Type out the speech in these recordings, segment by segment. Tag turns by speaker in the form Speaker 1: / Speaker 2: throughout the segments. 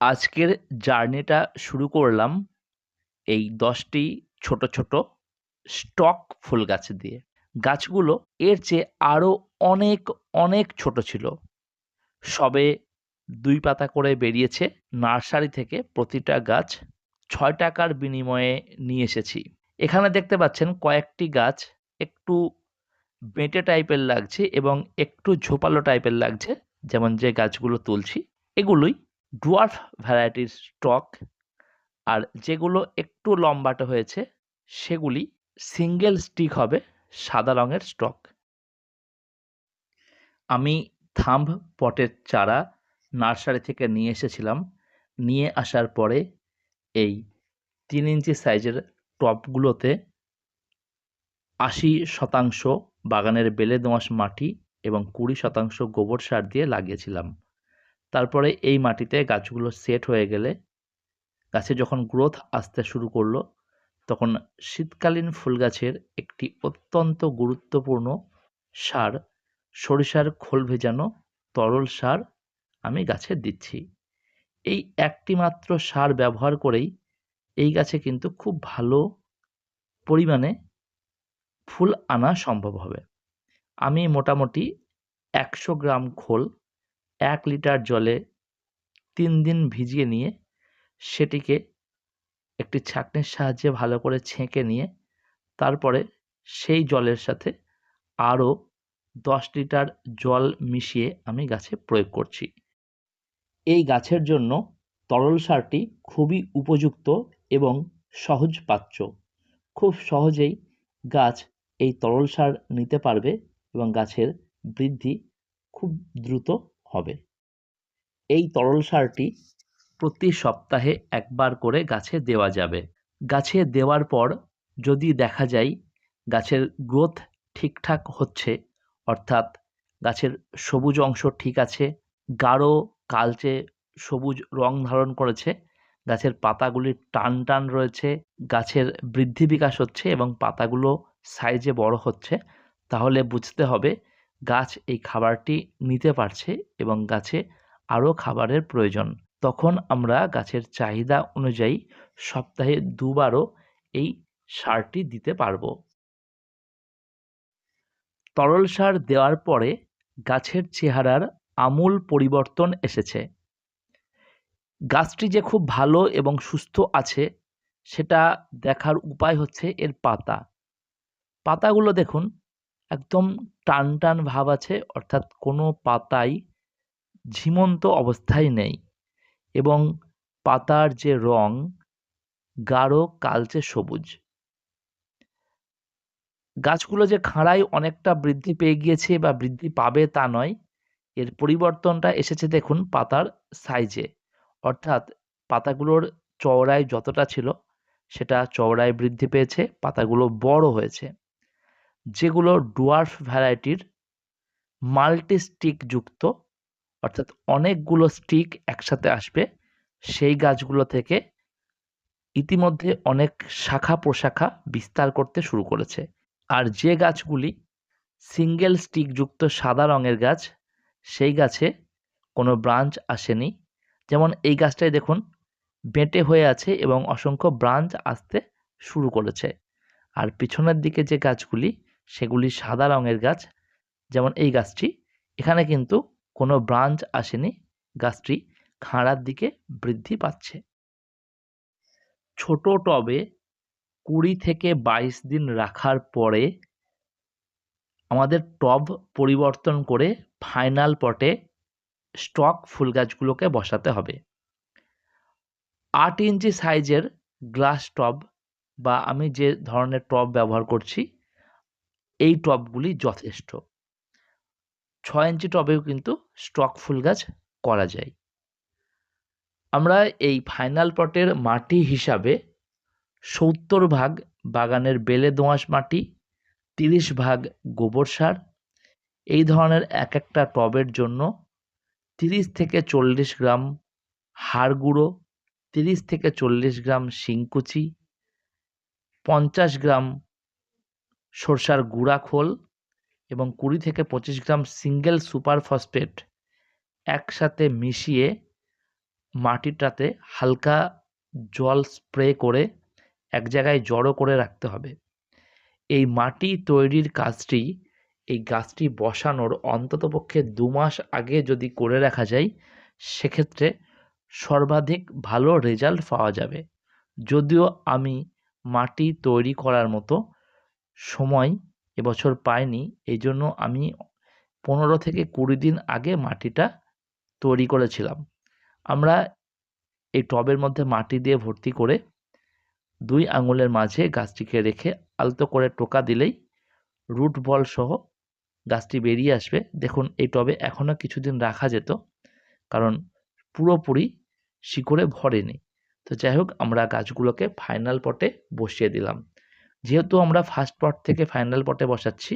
Speaker 1: আজকের জার্নিটা শুরু করলাম এই দশটি ছোট ছোট স্টক ফুল গাছ দিয়ে। গাছগুলো এর চেয়ে আরও অনেক অনেক ছোট ছিল। সবে দুই পাতা করে বেরিয়েছে নার্সারি থেকে প্রতিটা গাছ ছয় টাকার বিনিময়ে নিয়ে এসেছি। এখানে দেখতে পাচ্ছেন কয়েকটি গাছ একটু বেঁটে টাইপের লাগছে এবং একটু ঝোপালো টাইপের লাগছে। যেমন যে গাছগুলো তুলছি, এগুলোই ডুয়ার্ফ ভ্যারাইটির স্টক আর যেগুলো একটু লম্বাটে হয়েছে, সেগুলি সিঙ্গেল স্টিক হবে সাদা রঙের স্টক আমি থাম্ব পটের চারা নার্সারি থেকে নিয়ে এসেছিলাম। নিয়ে আসার পরে এই তিন ইঞ্চি সাইজের টবগুলোতে আশি শতাংশ বাগানের বেলে দোঁয়াশ মাটি এবং কুড়ি শতাংশ গোবর সার দিয়ে লাগিয়েছিলাম। তারপরে এই মাটিতে গাছগুলো সেট হয়ে গেলে গাছে যখন গ্রোথ আসতে শুরু করল, তখন শীতকালীন ফুল গাছের একটি অত্যন্ত গুরুত্বপূর্ণ সার, সরিষার খোল ভেজানো তরল সার আমি গাছে দিচ্ছি। এই একটি মাত্র সার ব্যবহার করেই এই গাছে কিন্তু খুব ভালো পরিমাণে ফুল আনা সম্ভব হবে। আমি মোটামুটি একশো গ্রাম খোল এক লিটার জলে তিন দিন ভিজিয়ে নিয়ে সেটিকে একটি ছাঁকনির সাহায্যে ভালো করে ছেঁকে নিয়ে তারপরে সেই জলের সাথে আরও দশ লিটার জল মিশিয়ে আমি গাছে প্রয়োগ করছি। এই গাছের জন্য তরল সারটি খুবই উপযুক্ত এবং সহজ পাচ্য খুব সহজেই গাছ এই তরল সার নিতে পারবে এবং গাছের বৃদ্ধি খুব দ্রুত হবে। এই তরল সারটি প্রতি সপ্তাহে একবার করে গাছে দেওয়া যাবে। গাছে দেওয়ার পর যদি দেখা যায় গাছের গ্রোথ ঠিকঠাক হচ্ছে, অর্থাৎ গাছের সবুজ অংশ ঠিক আছে, গাঢ়, কালচে সবুজ রং ধারণ করেছে, গাছের পাতাগুলি টান টান রয়েছে, গাছের বৃদ্ধি বিকাশ হচ্ছে এবং পাতাগুলো সাইজে বড় হচ্ছে, তাহলে বুঝতে হবে গাছ এই খাবারটি নিতে পারছে এবং গাছে আরও খাবারের প্রয়োজন। তখন আমরা গাছের চাহিদা অনুযায়ী সপ্তাহে দুবারও এই সারটি দিতে পারব। তরল সার দেওয়ার পরে গাছের চেহারার আমূল পরিবর্তন এসেছে। গাছটি যে খুব ভালো এবং সুস্থ আছে, সেটা দেখার উপায় হচ্ছে এর পাতা। পাতাগুলো দেখুন একদম টান টান ভাব আছে, অর্থাৎ কোনো পাতাই ঝিমন্ত অবস্থায় নেই এবং পাতার যে রং, গাঢ়, কালচে সবুজ। গাছগুলো যে খাঁড়ায় অনেকটা বৃদ্ধি পেয়ে গিয়েছে বা বৃদ্ধি পাবে তা নয়, এর পরিবর্তনটা এসেছে দেখুন পাতার সাইজে। অর্থাৎ পাতাগুলোর চওড়ায় যতটা ছিল, সেটা চওড়ায় বৃদ্ধি পেয়েছে, পাতাগুলো বড় হয়েছে। যেগুলো ডুয়ার্ফ ভ্যারাইটির মাল্টি স্টিক যুক্ত, অর্থাৎ অনেকগুলো স্টিক একসাথে আসবে, সেই গাছগুলো থেকে ইতিমধ্যে অনেক শাখা প্রশাখা বিস্তার করতে শুরু করেছে। আর যে গাছগুলি সিঙ্গেল স্টিকযুক্ত সাদা রঙের গাছ, সেই গাছে কোনো ব্রাঞ্চ আসেনি। যেমন এই গাছটাই দেখুন, বেঁটে হয়ে আছে এবং অসংখ্য ব্রাঞ্চ আসতে শুরু করেছে। আর পিছনের দিকে যে গাছগুলি সেগুলি সাদা রঙের গাছ, যেমন এই গাছটি। এখানে কিন্তু কোনো ব্রাঞ্চ আসেনি। গাছটি খাঁড়ার দিকে বৃদ্ধি পাচ্ছে। ছোট টবে কুড়ি থেকে বাইশ দিন রাখার পরে আমাদের টব পরিবর্তন করে ফাইনাল পটে স্টক ফুল গাছগুলোকে বসাতে হবে। আট ইঞ্চি সাইজের গ্লাস টব বা আমি যে ধরনের টব ব্যবহার করছি এই টবগুলি যথেষ্ট। ছয় ইঞ্চি টবেও কিন্তু স্টক ফুল গাছ করা যায়। আমরা এই ফাইনাল পটের মাটি হিসাবে সত্তর ভাগ বাগানের বেলে দোঁয়াশ মাটি, তিরিশ ভাগ গোবর সার, এই ধরনের এক একটা টবের জন্য তিরিশ থেকে চল্লিশ গ্রাম হাড় গুঁড়ো, তিরিশ থেকে চল্লিশ গ্রাম শিংকুচি, পঞ্চাশ গ্রাম সরষার গুঁড়া খোল এবং কুড়ি থেকে পঁচিশ গ্রাম সিঙ্গেল সুপার ফসফেট একসাথে মিশিয়ে মাটিটাতে হালকা জল স্প্রে করে এক জায়গায় জড়ো করে রাখতে হবে। এই মাটি তৈরির কাজটি, এই গাছটি বসানোর অন্ততপক্ষে দু মাস আগে যদি করে রাখা যায়, সেক্ষেত্রে সর্বাধিক ভালো রেজাল্ট পাওয়া যাবে। যদিও আমি মাটি তৈরি করার মতো সময় এবছর পাইনি এই জন্য আমি পনেরো থেকে কুড়ি দিন আগে মাটিটা তৈরি করেছিলাম। আমরা এই টবের মধ্যে মাটি দিয়ে ভর্তি করে দুই আঙুলের মাঝে গাছটিকে রেখে আলতো করে টোকা দিলেই রুট বল সহ গাছটি বেরিয়ে আসবে। দেখুন, এই টবে এখনও কিছুদিন রাখা যেত, কারণ পুরোপুরি শিকড়ে ভরেনি। তো যাই হোক, আমরা গাছগুলোকে ফাইনাল পটে বসিয়ে দিলাম। যেহেতু আমরা ফার্স্ট পট থেকে ফাইনাল পটে বসাচ্ছি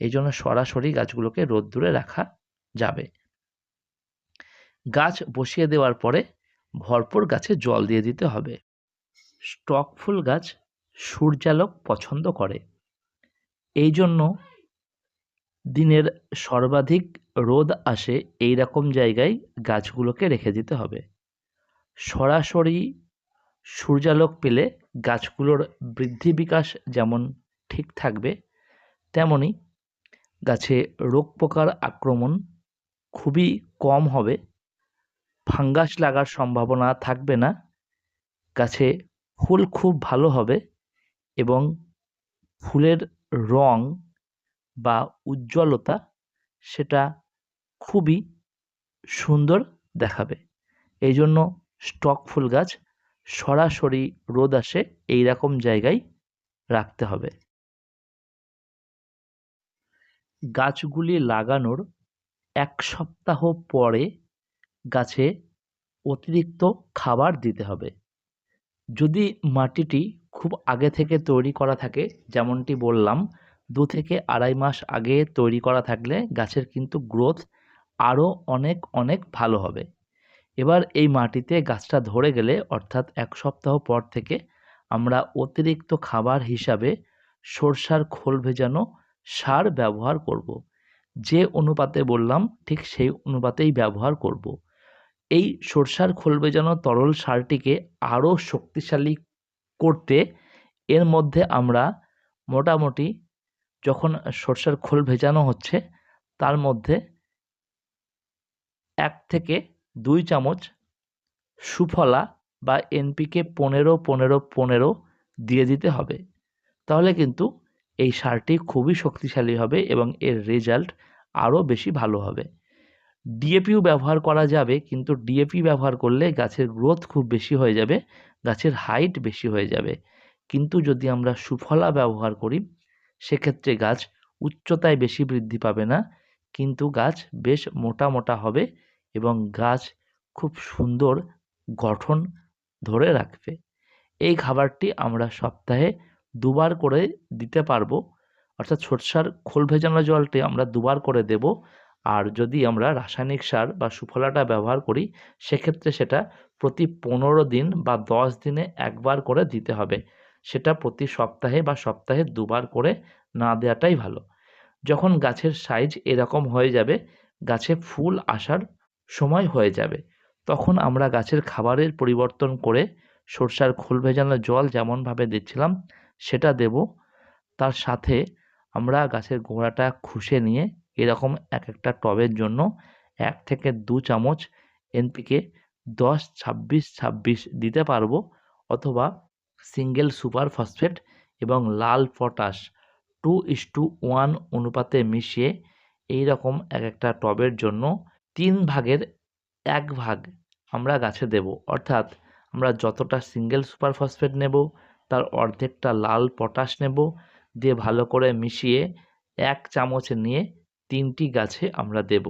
Speaker 1: এই জন্য সরাসরি গাছগুলোকে রোদ্দুরে রাখা যাবে। গাছ বসিয়ে দেওয়ার পরে ভরপুর গাছে জল দিয়ে দিতে হবে। স্টক ফুল গাছ সূর্যালোক পছন্দ করে। এই জন্য দিনের সর্বাধিক রোদ আসে এই রকম জায়গায় গাছগুলোকে রেখে দিতে হবে। সরাসরি সূর্যালোক পেলে গাছগুলোর বৃদ্ধি বিকাশ যেমন ঠিক থাকবে তেমনই গাছে রোগ পোকার আক্রমণ খুবই কম হবে। ফাঙ্গাস লাগার সম্ভাবনা থাকবে না। গাছে ফুল খুব ভালো হবে এবং ফুলের রং বা উজ্জ্বলতা সেটা খুবই সুন্দর দেখাবে। এই জন্য স্টক ফুল গাছ সরাসরি রোদ আসে এই রকম জায়গায় রাখতে হবে। গাছগুলি লাগানোর এক সপ্তাহ পরে গাছে অতিরিক্ত খাবার দিতে হবে। যদি মাটিটি খুব আগে থেকে তৈরি করা থাকে, যেমনটি বললাম, দু থেকে আড়াই মাস আগে তৈরি করা থাকলে গাছের কিন্তু গ্রোথ আরও অনেক অনেক ভালো হবে। এবার এই মাটিতে গাছটা ধরে গেলে, অর্থাৎ এক সপ্তাহ পর থেকে, আমরা অতিরিক্ত খাবার হিসাবে সরষার খোল ভেজানো সার ব্যবহার করব। যে অনুপাতে বললাম, ঠিক সেই অনুপাতেই ব্যবহার করব। এই সরষার খোল ভেজানো তরল সারটিকে আরও শক্তিশালী করতে, এর মধ্যে আমরা মোটামুটি যখন সরষের খোল ভেজানো হচ্ছে, তার মধ্যে এক থেকে দুই চামচ সুফলা বা এনপিকে পনেরো পনেরো পনেরো দিয়ে দিতে হবে। তাহলে কিন্তু এই সারটি খুবই শক্তিশালী হবে এবং এর রেজাল্ট আরও বেশি ভালো হবে। ডিএপিও ব্যবহার করা যাবে, কিন্তু ডিএপি ব্যবহার করলে গাছের গ্রোথ খুব বেশি হয়ে যাবে, গাছের হাইট বেশি হয়ে যাবে। কিন্তু যদি আমরা সুফলা ব্যবহার করি, সেক্ষেত্রে গাছ উচ্চতায় বেশি বৃদ্ধি পাবে না, কিন্তু গাছ বেশ মোটা মোটা হবে এবং গাছ খুব সুন্দর গঠন ধরে রাখবে। এই খাবারটি আমরা সপ্তাহে দুবার করে দিতে পারব। অর্থাৎ সরষার খোল ভেজানো জলটি আমরা দুবার করে দেব। আর যদি আমরা রাসায়নিক সার বা সুফলাটা ব্যবহার করি, সেক্ষেত্রে সেটা প্রতি পনেরো দিন বা দশ দিনে একবার করে দিতে হবে। সেটা প্রতি সপ্তাহে বা সপ্তাহে দুবার করে না দেওয়াটাই ভালো। যখন গাছের সাইজ এরকম হয়ে যাবে, গাছে ফুল আসার সময় হয়ে যাবে। তখন আমরা গাছের খাবারের পরিবর্তন করে সরষার খোল ভেজানো জল যেমনভাবে দিচ্ছিলাম, সেটা দেব। তার সাথে আমরা গাছের গোড়াটা খুশে নিয়ে এরকম এক একটা টবের জন্য এক থেকে দু চামচ এনপিকে দশ, ছাব্বিশ ছাব্বিশ দিতে পারব অথবা সিঙ্গেল সুপার ফসফেট এবং লাল potash two is to one অনুপাতে মিশিয়ে এই রকম এক একটা টবের জন্য তিন ভাগের এক ভাগ আমরা গাছে দেব। অর্থাৎ আমরা যতটা সিঙ্গেল সুপার ফসফেট নেব, তার অর্ধেকটা লাল পটাশ নেব, দিয়ে ভালো করে মিশিয়ে এক চামচ নিয়ে তিনটি গাছে আমরা দেব।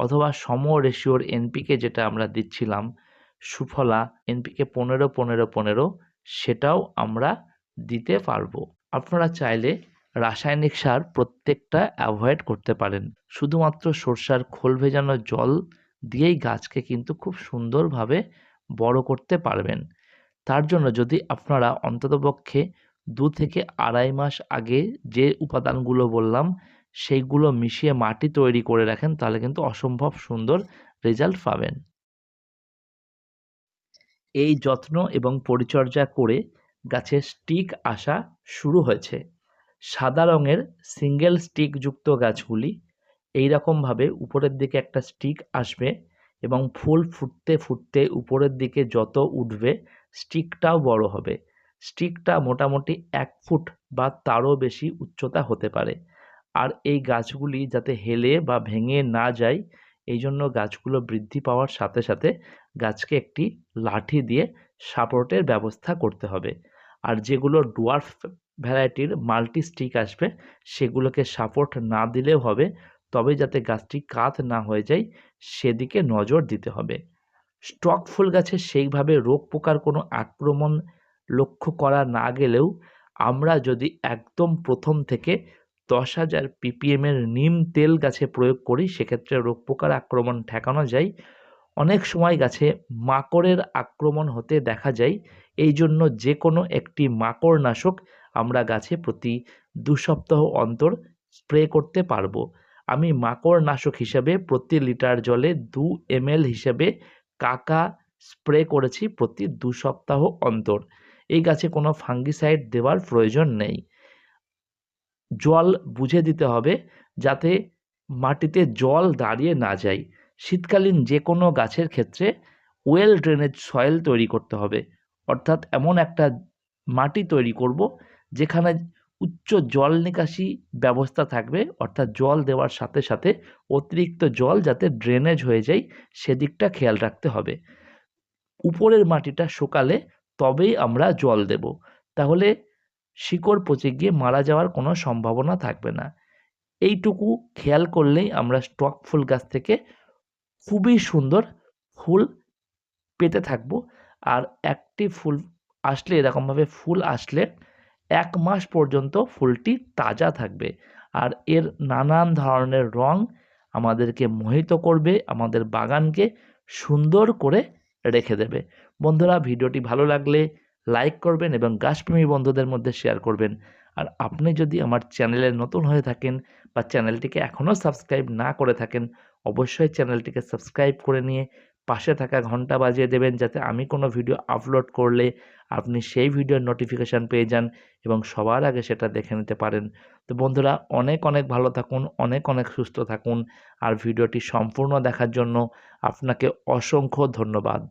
Speaker 1: অথবা সম রেশিওর এনপিকে যেটা আমরা দিচ্ছিলাম, সুফলা এনপিকে পনেরো পনেরো পনেরো, সেটাও আমরা দিতে পারব। আপনারা চাইলে রাসায়নিক সার প্রত্যেকটা অ্যাভয়েড করতে পারেন। শুধুমাত্র সরষার খোল ভেজানো জল দিয়েই গাছকে কিন্তু খুব সুন্দরভাবে বড় করতে পারবেন। তার জন্য যদি আপনারা অন্ততপক্ষে দু থেকে আড়াই মাস আগে যে উপাদানগুলো বললাম, সেইগুলো মিশিয়ে মাটি তৈরি করে রাখেন, তাহলে কিন্তু অসম্ভব সুন্দর রেজাল্ট পাবেন। এই যত্ন এবং পরিচর্যা করে গাছের স্টিক আসা শুরু হয়েছে। সাদা রঙের সিঙ্গেল স্টিকযুক্ত গাছগুলি এই রকমভাবে উপরের দিকে একটা স্টিক আসবে এবং ফুল ফুটতে ফুটতে উপরের দিকে যত উঠবে স্টিকটাও বড় হবে। স্টিকটা মোটামুটি এক ফুট বা তারও বেশি উচ্চতা হতে পারে। আর এই গাছগুলি যাতে হেলে বা ভেঙে না যায় এই জন্য গাছগুলো বৃদ্ধি পাওয়ার সাথে সাথে গাছকে একটি লাঠি দিয়ে সাপোর্টের ব্যবস্থা করতে হবে। আর যেগুলো ডোয়ার্ফ ভ্যারাইটির মাল্টি স্টিক আসবে, সেগুলোকে সাপোর্ট না দিলেও হবে, তবে যাতে গাছটি কাত না হয়ে যায়, সেদিকে নজর দিতে হবে। স্টক ফুল গাছে সেইভাবে রোগ পোকার কোনো আক্রমণ লক্ষ্য করা না গেলেও, আমরা যদি একদম প্রথম থেকে দশ হাজার পিপিএমের নিম তেল গাছে প্রয়োগ করি, সেক্ষেত্রে রোগ পোকার আক্রমণ ঠেকানো যায়। অনেক সময় গাছে মাকড়ের আক্রমণ হতে দেখা যায় এই জন্য যে কোনো একটি মাকড় নাশক আমরা গাছে প্রতি দু সপ্তাহ অন্তর স্প্রে করতে পারব। আমি মাকড় নাশক হিসাবে প্রতি লিটার জলে দু এমএল হিসাবে কাকা স্প্রে করেছি প্রতি দু সপ্তাহ অন্তর। এই গাছে কোনো ফাঙ্গিসাইড দেওয়ার প্রয়োজন নেই। জল বুঝে দিতে হবে যাতে মাটিতে জল দাঁড়িয়ে না যায়। শীতকালীন যে কোনো গাছের ক্ষেত্রে ওয়েল ড্রেনেজ সয়েল তৈরি করতে হবে। অর্থাৎ এমন একটা মাটি তৈরি করব যেখানে উচ্চ জল নিকাশি ব্যবস্থা থাকবে, অর্থাৎ জল দেওয়ার সাথে সাথে অতিরিক্ত জল যাতে ড্রেনেজ হয়ে যায়, সেদিকটা খেয়াল রাখতে হবে। উপরের মাটিটা শুকালে তবেই আমরা জল দেব। তাহলে শিকড় পচে গিয়ে মারা যাওয়ার কোনো সম্ভাবনা থাকবে না। এইটুকু খেয়াল করলেই আমরা স্টক ফুল গাছ থেকে খুবই সুন্দর ফুল পেতে থাকব। আর একটি ফুল আসলে, এরকমভাবে ফুল আসলে এক মাস পর্যন্ত ফুলটি তাজা থাকবে। আর এর নানান ধরনের রং আমাদেরকে মোহিত করবে, আমাদের বাগানকে সুন্দর করে রেখে দেবে। বন্ধুরা, ভিডিওটি ভালো লাগলে লাইক করবেন এবং গাছপ্রেমী বন্ধুদের মধ্যে শেয়ার করবেন। আর আপনি যদি আমার চ্যানেলে নতুন হয়ে থাকেন বা চ্যানেলটিকে এখনও সাবস্ক্রাইব না করে থাকেন, অবশ্যই চ্যানেলটিকে সাবস্ক্রাইব করে নিয়ে পাশে থাকা ঘণ্টা বাজিয়ে দেবেন যাতে আমি কোনো ভিডিও আপলোড করলে আপনি সেই ভিডিওর নোটিফিকেশান পেয়ে যান এবং সবার আগে সেটা দেখে নিতে পারেন। তো বন্ধুরা, অনেক অনেক ভালো থাকুন, অনেক অনেক সুস্থ থাকুন আর ভিডিওটি সম্পূর্ণ দেখার জন্য আপনাকে অসংখ্য ধন্যবাদ।